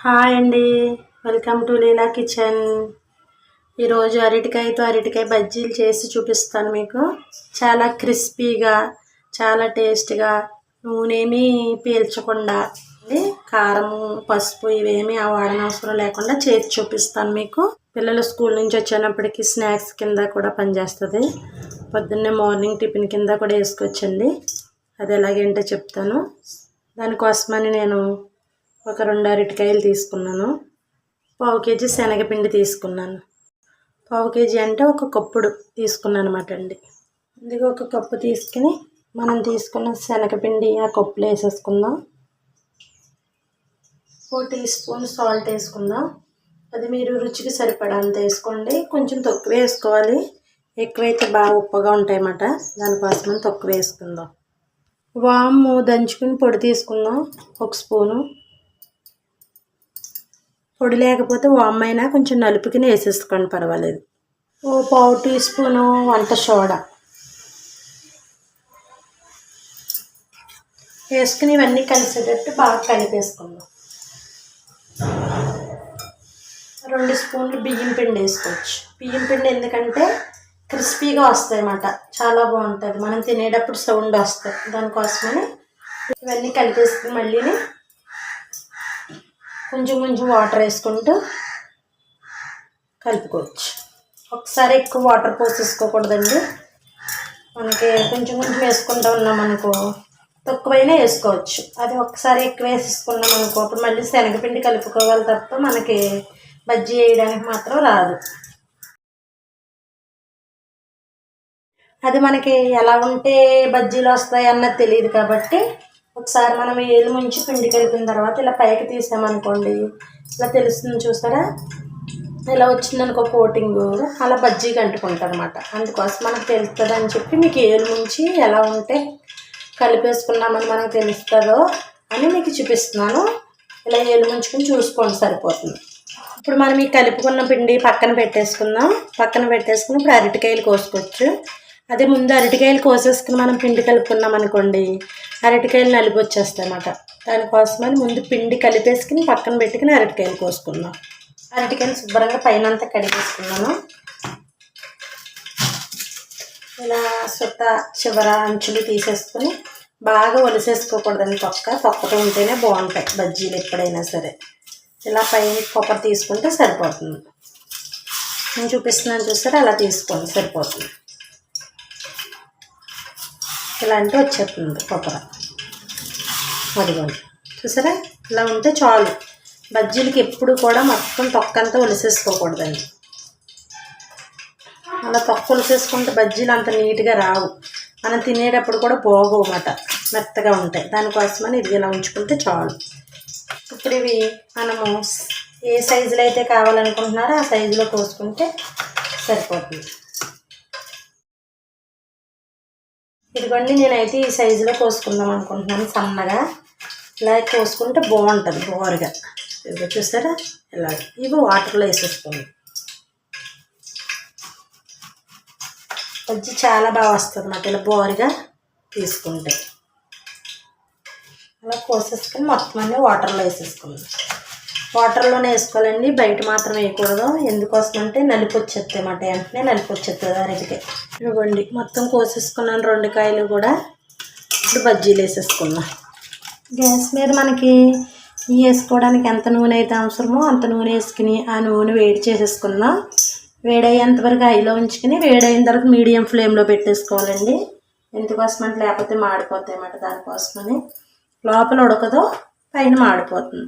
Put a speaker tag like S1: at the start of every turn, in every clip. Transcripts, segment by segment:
S1: Hi అండి. Welcome to Leela kitchen. ఈరోజు అరటికాయతో అరటికాయ బజ్జీలు చేసి చూపిస్తాను మీకు. చాలా క్రిస్పీగా చాలా టేస్ట్గా నూనెమీ పీల్చకుండా అండి. కారము పసుపు ఇవేమి ఆ వాడనవసరం లేకుండా చేసి చూపిస్తాను మీకు. పిల్లలు స్కూల్ నుంచి వచ్చేటప్పటికి స్నాక్స్ కింద కూడా పనిచేస్తుంది. పొద్దున్నే మార్నింగ్ టిఫిన్ కింద కూడా వేసుకోవచ్చండి అది ఎలాగేంటో చెప్తాను. దానికోసమని నేను ఒక రెండు అరటికాయలు తీసుకున్నాను. పావు కేజీ శనగపిండి తీసుకున్నాను. పావు కేజీ అంటే ఒక కప్పుడు తీసుకున్నాను అనమాట అండి. ఇందుకు ఒక కప్పు తీసుకుని మనం తీసుకున్న శనగపిండి ఆ కప్పులో వేసేసుకుందాం. ఫోర్ టీ స్పూన్ సాల్ట్ వేసుకుందాం. అది మీరు రుచికి సరిపడా అంత వేసుకోండి. కొంచెం తక్కువ వేసుకోవాలి. ఎక్కువైతే బాగా ఉప్పగా ఉంటాయన్నమాట. దానికోసమని తక్కువ వేసుకుందాం. వాము దంచుకుని పొడి తీసుకుందాం. ఒక స్పూను. పొడి లేకపోతే వామ్మైనా కొంచెం నలుపుకిని వేసేసుకోండి పర్వాలేదు. ఓ పావు టీ స్పూను వంట సోడా. వేసుకుని ఇవన్నీ కలిసేటట్టు బాగా కలిపేసుకుందాం. రెండు స్పూన్లు బియ్యం పిండి వేసుకోవచ్చు. బియ్యం పిండి ఎందుకంటే క్రిస్పీగా వస్తాయి అన్నమాట. చాలా బాగుంటుంది. మనం తినేటప్పుడు సౌండ్ వస్తుంది దానికోసమని ఇవన్నీ కలిపేసుకుని మళ్ళీని కొంచెం కొంచెం వాటర్ వేసుకుంటూ కలుపుకోవచ్చు. ఒకసారి ఎక్కువ వాటర్ పోసేసుకోకూడదండి. మనకి కొంచెం కొంచెం వేసుకుంటూ ఉన్నామనుకో తక్కువైనా వేసుకోవచ్చు. అది ఒకసారి ఎక్కువ వేసేసుకున్నాం అనుకో అప్పుడు మళ్ళీ శనగపిండి కలుపుకోవాలి తప్ప మనకి బజ్జీ వేయడానికి మాత్రం రాదు. అది మనకి ఎలా ఉంటే బజ్జీలు వస్తాయి అన్నది తెలియదు కాబట్టి ఒకసారి మనం ఏలు ముంచి పిండి కలిపిన తర్వాత ఇలా పైకి తీసామనుకోండి ఇలా తెలుస్తుంది చూసారా ఇలా వచ్చిందనుకో కోటింగ్ అలా బజ్జీకి అంటుకుంటుంది అనమాట అందుకోసం మనకు తెలుస్తుంది అని చెప్పి మీకు ఏలు ముంచి ఎలా ఉంటే కలిపేసుకున్నామని మనకు తెలుస్తుందో అని మీకు చూపిస్తున్నాను. ఇలా ఏలు ముంచుకుని చూసుకోండి సరిపోతుంది. ఇప్పుడు మనం ఈ కలుపుకున్న పిండి పక్కన పెట్టేసుకుందాం. పక్కన పెట్టేసుకుని ఇప్పుడు అరటికాయలు కోసుకోవచ్చు. అదే ముందు అరటికాయలు కోసేసుకుని మనం పిండి కలుపుకున్నాం అనుకోండి అరటికాయలు నలిపి వచ్చేస్తాయి అన్నమాట దానికోసమని ముందు పిండి కలిపేసుకుని పక్కన పెట్టుకుని అరటికాయలు కోసుకున్నాం అరటికాయలు శుభ్రంగా పైన అంతా కడిగేసుకున్నాను. ఇలా సుట్ట చివర అంచులు తీసేసుకుని బాగా ఒలిసేసుకోకూడదండి తొక్క. తొక్కతో ఉంటేనే బాగుంటాయి బజ్జీలు ఎప్పుడైనా సరే. ఇలా పైన కొబ్బరి తీసుకుంటే సరిపోతుంది. నేను చూపిస్తున్నాను చూసారా? అలా తీసుకోండి సరిపోతుంది. ఇలా అంటే వచ్చేస్తుంది కొబ్బర. అదిగోండి. చూసారా? ఇలా ఉంటే చాలు. బజ్జీలకి ఎప్పుడు కూడా మొత్తం తొక్కంతా ఒలిసేసుకోకూడదండి. అలా తొక్క ఒలిసేసుకుంటే బజ్జీలు అంత నీట్గా రావు. మనం తినేటప్పుడు కూడా పోగవు అన్నమాట. మెత్తగా ఉంటాయి. దానికోసమని ఇది ఇలా ఉంచుకుంటే చాలు. ఇప్పుడు ఇవి మనము ఏ సైజులో అయితే కావాలనుకుంటున్నారో ఆ సైజులో కోసుకుంటే సరిపోతుంది. ఇదిగోండి నేనైతే ఈ సైజులో కోసుకుందాం అనుకుంటున్నాను సన్నగా. ఇలా కోసుకుంటే బాగుంటుంది బోరుగా. ఇదిగో చూసారా? ఇలా ఇవి వాటర్లో వేసేసుకోండి. బజ్జి చాలా బాగా వస్తుంది అన్నమాట ఇలా బోరుగా తీసుకుంటే. అలా కోసేసుకొని మొత్తం అన్నీ వాటర్లో వేసేసుకుందాం వాటర్లోనే వేసుకోవాలండి. బయట మాత్రం వేయకూడదు. ఎందుకోసం అంటే నలిపి వచ్చేస్తాయి అన్నమాట. వెంటనే నలిపి వచ్చేస్తుంది అరటికాయ ఇవ్వండి మొత్తం కోసేసుకున్నాను. రెండు కాయలు కూడా. ఇప్పుడు బజ్జీలు వేసేసుకున్నాను గ్యాస్ మీద మనకి వేసుకోవడానికి ఎంత నూనె అయితే అవసరమో అంత నూనె వేసుకుని ఆ నూనె వేడి చేసేసుకుందాం. వేడయ్యేంత వరకు హైలో ఉంచుకుని వేడైన తర్వాత మీడియం ఫ్లేమ్లో పెట్టేసుకోవాలండి. ఎందుకోసం అంటే లేకపోతే మాడిపోతాయి అన్నమాట దానికోసమని. లోపల ఉడకదో పైన మాడిపోతుంది.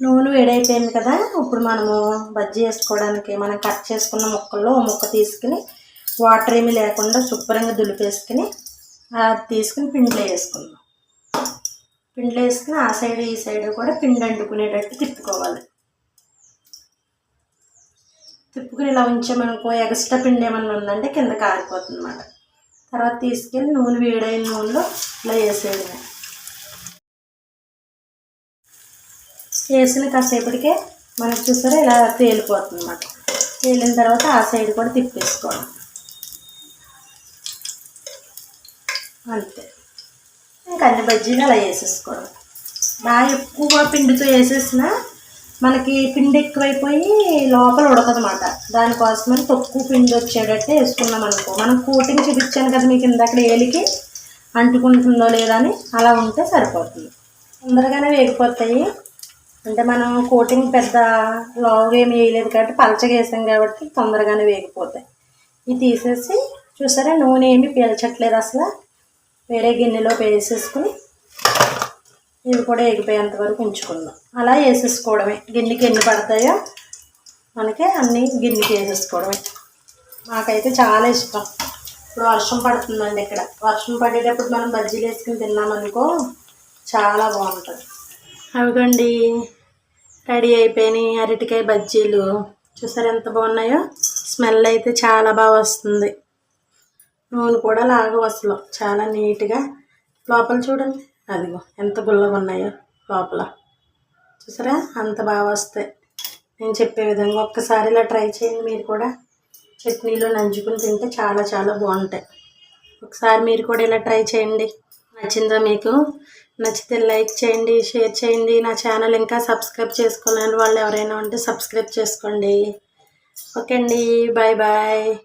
S1: నూనె వేడైపోయింది కదా ఇప్పుడు మనము బజ్జీ వేసుకోవడానికి మనం కట్ చేసుకున్న ముక్కల్లో ముక్క తీసుకుని వాటర్ ఏమీ లేకుండా శుభ్రంగా దులిపేసుకుని అది తీసుకుని పిండిలో వేసుకుందాం. పిండిలో వేసుకుని ఆ సైడ్ ఈ సైడ్ కూడా పిండి అంటుకునేటట్టు తిప్పుకోవాలి. తిప్పుకుని ఇలా ఉంచామనుకో ఎగస్ట్రా పిండి ఏమన్నా ఉందంటే కింద కారిపోతుంది అన్నమాట తర్వాత తీసుకెళ్ళి నూనె వేడైన నూనెలో ఇలా వేసేయడమే. వేసిన కాసేపటికే మనకు చూసారా ఇలా తేలిపోతుంది అన్నమాట తేలిన తర్వాత ఆ సైడ్ కూడా తిప్పేసుకోవాలి. అంతే. ఇంకా అన్ని బజ్జీలు అలా వేసేసుకోవడం బాగా ఎక్కువ పిండితో వేసేసిన మనకి పిండి ఎక్కువైపోయి లోపల ఉడకదన్నమాట. దానికోసమని తక్కువ పిండి వచ్చేటట్టు వేసుకున్నాం అనుకో. మనం కోటింగ్ చూపించాను కదా మీకు ఇందాక ఏలికి అంటుకుంటుందో లేదా అని అలా ఉంటే సరిపోతుంది. తొందరగానే వేగిపోతాయి. అంటే మనం కోటింగ్ పెద్ద లావుగా ఏమి వేయలేదు కాబట్టి పలచగా వేసాం కాబట్టి తొందరగానే వేగిపోతాయి. ఇవి తీసేసి చూసారా నూనె ఏమి పీల్చట్లేదు అసలు. వేరే గిన్నెలో వేసేసుకుని ఇవి కూడా ఎగిపోయేంత వరకు ఉంచుకుందాం. అలా వేసేసుకోవడమే. గిన్నెకి ఎన్ని పడతాయో మనకి అన్నీ గిన్నెకి వేసేసుకోవడమే. నాకైతే చాలా ఇష్టం. ఇప్పుడు వర్షం పడుతుందండి ఇక్కడ. వర్షం పడేటప్పుడు మనం బజ్జీలు వేసుకుని తిన్నామనుకో చాలా బాగుంటుంది. అవిగండి. రెడీ అయిపోయినాయి అరటికాయ బజ్జీలు. చూసారు ఎంత బాగున్నాయో? స్మెల్ అయితే చాలా బాగా వస్తుంది. నూనె కూడా లాగవు అసలు. చాలా నీట్గా. లోపల చూడండి. అదిగో ఎంత గుల్లగా ఉన్నాయో లోపల. చూసారా? అంత బాగా వస్తాయి. నేను చెప్పే విధంగా ఒక్కసారి ఇలా ట్రై చేయండి మీరు కూడా. చట్నీలో నంచుకుని తింటే చాలా చాలా బాగుంటాయి. ఒకసారి మీరు కూడా ఇలా ట్రై చేయండి. నచ్చిందా మీకు? నచ్చితే లైక్ చేయండి షేర్ చేయండి. నా ఛానల్ ఇంకా సబ్స్క్రైబ్ చేసుకోలేని వాళ్ళు ఎవరైనా ఉంటే సబ్స్క్రైబ్ చేసుకోండి. ఓకే అండి బాయ్ బాయ్.